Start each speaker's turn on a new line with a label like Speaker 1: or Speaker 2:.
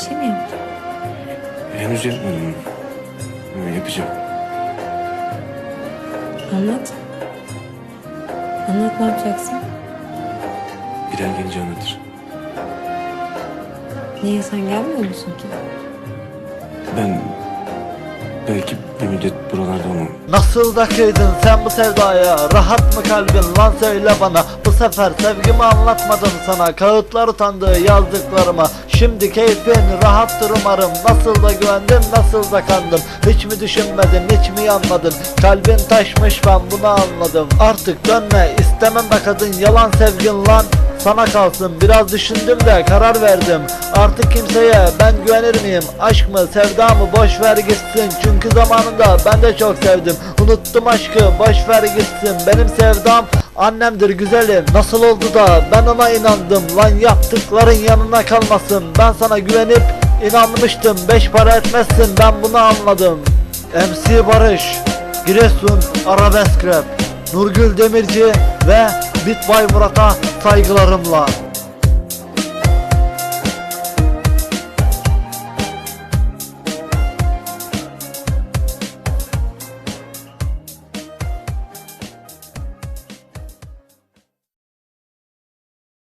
Speaker 1: bir şey mi yaptın?
Speaker 2: Henüz yapmadım. Ama yapacağım.
Speaker 1: Anlat. Anlat ne yapacaksın?
Speaker 2: Bilal gelince anlatır.
Speaker 1: Niye sen gelmiyor musun ki?
Speaker 2: Ben belki bir müddet buralarda olmam.
Speaker 3: Nasıl da kıydın sen bu sevdaya Rahat mı kalbin lan söyle bana Bu sefer sevgimi anlatmadım sana. Kağıtlar utandı yazdıklarıma. Şimdi keyfin rahattır umarım. Nasıl da güvendim nasıl da kandım. Hiç mi düşünmedin hiç mi yanmadın? Kalbin taşmış ben bunu anladım. Artık dönme istemem be kadın Yalan sevgin lan sana kalsın biraz düşündüm de karar verdim. Artık kimseye ben güvenir miyim? Aşk mı sevda mı? Boş ver gitsin. Çünkü zamanında ben de çok sevdim. Unuttum aşkı boş ver gitsin. Benim sevdam annemdir güzelim. Nasıl oldu da ben ona inandım? Lan yaptıkların yanına kalmasın. Ben sana güvenip inanmıştım. Beş para etmezsin ben bunu anladım. MC Barış Giresun Arabesk Rap Nurgül Demirci ve Bitbay Murat'a saygılarımla